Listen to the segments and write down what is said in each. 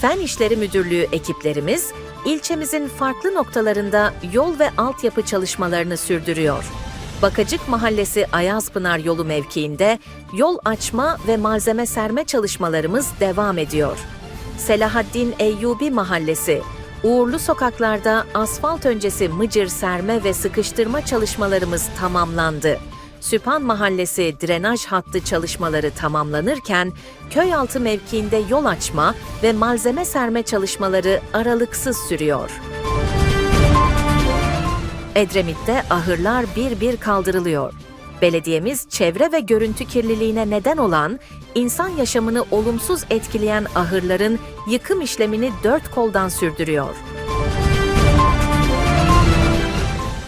Fen İşleri Müdürlüğü ekiplerimiz ilçemizin farklı noktalarında yol ve altyapı çalışmalarını sürdürüyor. Bakacık Mahallesi Ayazpınar yolu mevkiinde yol açma ve malzeme serme çalışmalarımız devam ediyor. Selahaddin Eyyubi Mahallesi, Uğurlu sokaklarda asfalt öncesi mıcır serme ve sıkıştırma çalışmalarımız tamamlandı. Süphan Mahallesi drenaj hattı çalışmaları tamamlanırken, Köyaltı mevkiinde yol açma ve malzeme serme çalışmaları aralıksız sürüyor. Edremit'te ahırlar bir bir kaldırılıyor. Belediyemiz çevre ve görüntü kirliliğine neden olan, insan yaşamını olumsuz etkileyen ahırların yıkım işlemini dört koldan sürdürüyor.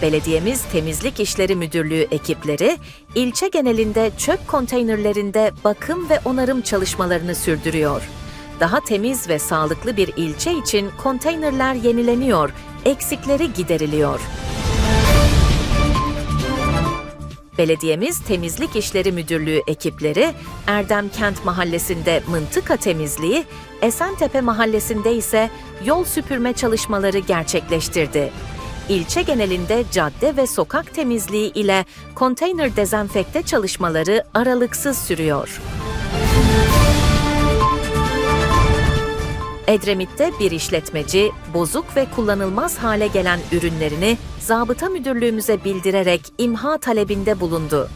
Belediyemiz Temizlik İşleri Müdürlüğü ekipleri, ilçe genelinde çöp konteynerlerinde bakım ve onarım çalışmalarını sürdürüyor. Daha temiz ve sağlıklı bir ilçe için konteynerler yenileniyor, eksikleri gideriliyor. Belediyemiz Temizlik İşleri Müdürlüğü ekipleri Erdem Kent Mahallesi'nde mıntıka temizliği, Esentepe Mahallesi'nde ise yol süpürme çalışmaları gerçekleştirdi. İlçe genelinde cadde ve sokak temizliği ile konteyner dezenfekte çalışmaları aralıksız sürüyor. Edremit'te bir işletmeci bozuk ve kullanılmaz hale gelen ürünlerini zabıta müdürlüğümüze bildirerek imha talebinde bulundu.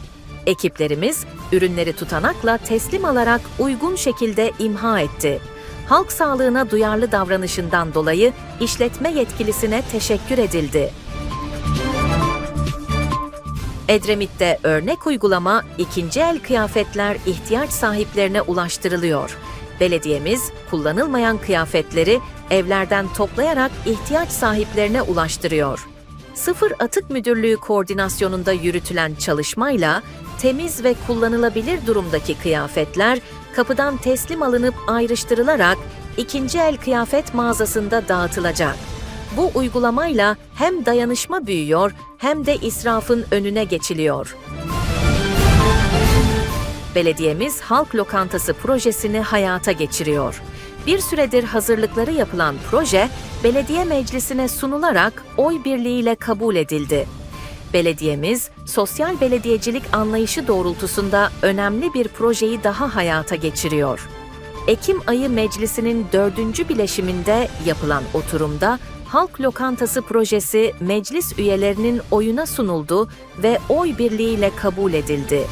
Ekiplerimiz ürünleri tutanakla teslim alarak uygun şekilde imha etti. Halk sağlığına duyarlı davranışından dolayı işletme yetkilisine teşekkür edildi. Edremit'te örnek uygulama ikinci el kıyafetler ihtiyaç sahiplerine ulaştırılıyor. Belediyemiz kullanılmayan kıyafetleri evlerden toplayarak ihtiyaç sahiplerine ulaştırıyor. Sıfır Atık Müdürlüğü koordinasyonunda yürütülen çalışmayla temiz ve kullanılabilir durumdaki kıyafetler kapıdan teslim alınıp ayrıştırılarak ikinci el kıyafet mağazasında dağıtılacak. Bu uygulamayla hem dayanışma büyüyor hem de israfın önüne geçiliyor. Belediyemiz Halk Lokantası projesini hayata geçiriyor. Bir süredir hazırlıkları yapılan proje, belediye meclisine sunularak oy birliğiyle kabul edildi. Belediyemiz, sosyal belediyecilik anlayışı doğrultusunda önemli bir projeyi daha hayata geçiriyor. Ekim ayı meclisinin dördüncü bileşiminde yapılan oturumda Halk Lokantası projesi meclis üyelerinin oyuna sunuldu ve oy birliğiyle kabul edildi.